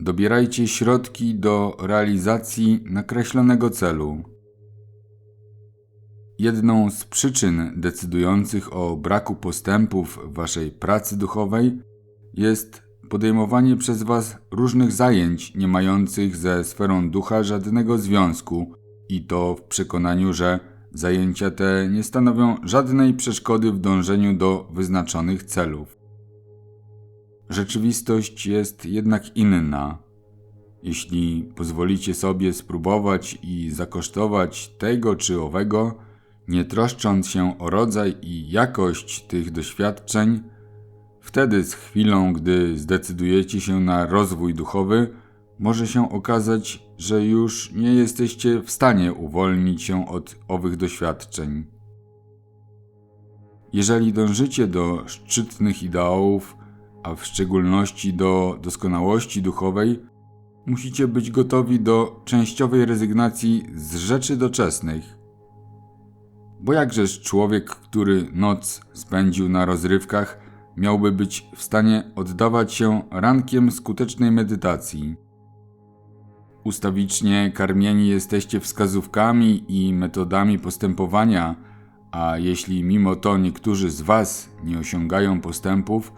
dobierajcie środki do realizacji nakreślonego celu. Jedną z przyczyn decydujących o braku postępów w waszej pracy duchowej jest podejmowanie przez Was różnych zajęć nie mających ze sferą ducha żadnego związku i to w przekonaniu, że zajęcia te nie stanowią żadnej przeszkody w dążeniu do wyznaczonych celów. Rzeczywistość jest jednak inna. Jeśli pozwolicie sobie spróbować i zakosztować tego czy owego, nie troszcząc się o rodzaj i jakość tych doświadczeń, wtedy z chwilą, gdy zdecydujecie się na rozwój duchowy, może się okazać, że już nie jesteście w stanie uwolnić się od owych doświadczeń. Jeżeli dążycie do szczytnych ideałów, a w szczególności do doskonałości duchowej, musicie być gotowi do częściowej rezygnacji z rzeczy doczesnych. Bo jakżeż człowiek, który noc spędził na rozrywkach, miałby być w stanie oddawać się rankiem skutecznej medytacji? Ustawicznie karmieni jesteście wskazówkami i metodami postępowania, a jeśli mimo to niektórzy z Was nie osiągają postępów,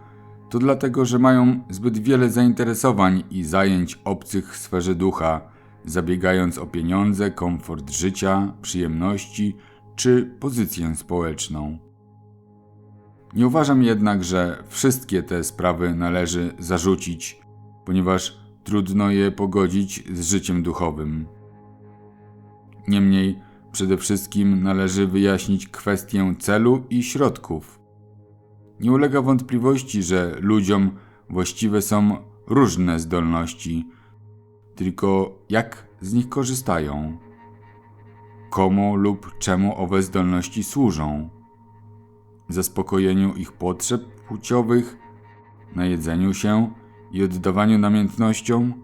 to dlatego, że mają zbyt wiele zainteresowań i zajęć obcych w sferze ducha, zabiegając o pieniądze, komfort życia, przyjemności czy pozycję społeczną. Nie uważam jednak, że wszystkie te sprawy należy zarzucić, ponieważ trudno je pogodzić z życiem duchowym. Niemniej, przede wszystkim należy wyjaśnić kwestię celu i środków. Nie ulega wątpliwości, że ludziom właściwe są różne zdolności, tylko jak z nich korzystają, komu lub czemu owe zdolności służą. Zaspokojeniu ich potrzeb płciowych, najedzeniu się i oddawaniu namiętnościom?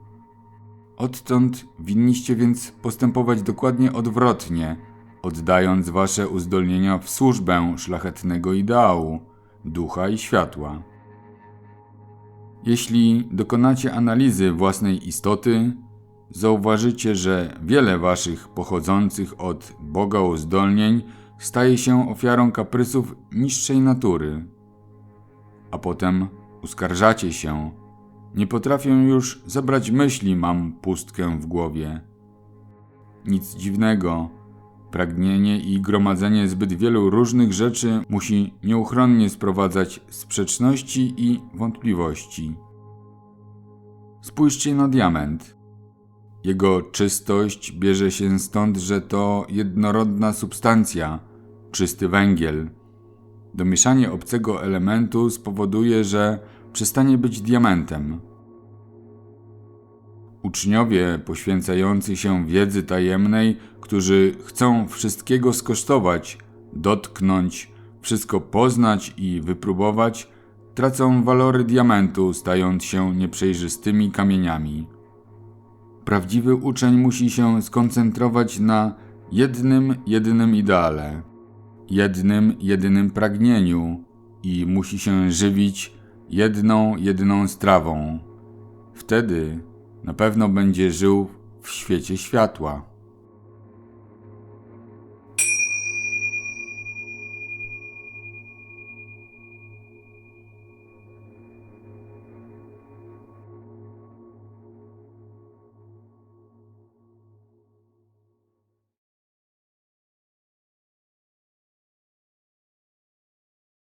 Odtąd winniście więc postępować dokładnie odwrotnie, oddając wasze uzdolnienia w służbę szlachetnego ideału, ducha i światła. Jeśli dokonacie analizy własnej istoty, zauważycie, że wiele waszych pochodzących od Boga uzdolnień staje się ofiarą kaprysów niższej natury. A potem uskarżacie się, nie potrafię już zebrać myśli, mam pustkę w głowie. Nic dziwnego. Pragnienie i gromadzenie zbyt wielu różnych rzeczy musi nieuchronnie sprowadzać sprzeczności i wątpliwości. Spójrzcie na diament. Jego czystość bierze się stąd, że to jednorodna substancja, czysty węgiel. Domieszanie obcego elementu spowoduje, że przestanie być diamentem. Uczniowie poświęcający się wiedzy tajemnej, którzy chcą wszystkiego skosztować, dotknąć, wszystko poznać i wypróbować, tracą walory diamentu, stając się nieprzejrzystymi kamieniami. Prawdziwy uczeń musi się skoncentrować na jednym, jedynym ideale, jednym, jedynym pragnieniu i musi się żywić jedną, jedyną strawą. Wtedy na pewno będzie żył w świecie światła.